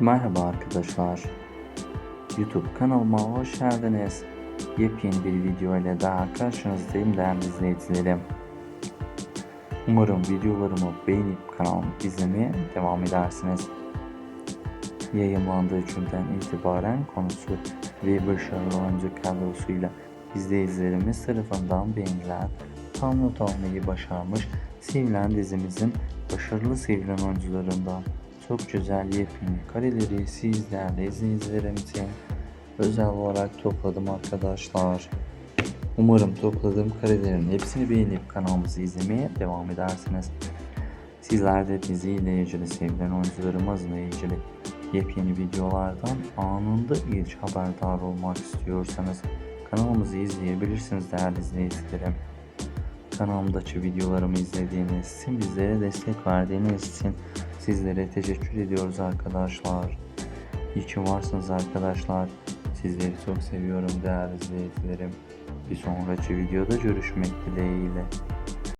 Merhaba arkadaşlar. YouTube kanalıma hoş geldiniz. Yepyeni bir video ile daha karşınızdayım değerli izleyicilerim. Umarım videolarımı beğenip kanalımı izlemeye devam edersiniz. Yayınlandığı günden itibaren konusu ve başarılı oyuncu kadrosuyla izleyicilerimiz tarafından beğenilen, tam not almayı başarmış sevilen dizimizin başarılı sevilen oyuncularından çok güzel yepyeni kareleri siz değerli izleyicilerim için özel olarak topladım arkadaşlar. Umarım topladığım karelerin hepsini beğenip kanalımızı izlemeye devam edersiniz. Sizler de diziyle ilgili sevilen oyuncularımızla ilgili yepyeni videolardan anında ilk haberdar olmak istiyorsanız kanalımızı izleyebilirsiniz değerli izleyicilerim. Kanalımdaki videolarımı izlediğiniz için bizlere destek verdiğiniz için sizlere teşekkür ediyoruz arkadaşlar. İyi ki varsınız arkadaşlar. Sizleri çok seviyorum değerli izleyicilerim. Bir sonraki videoda görüşmek dileğiyle.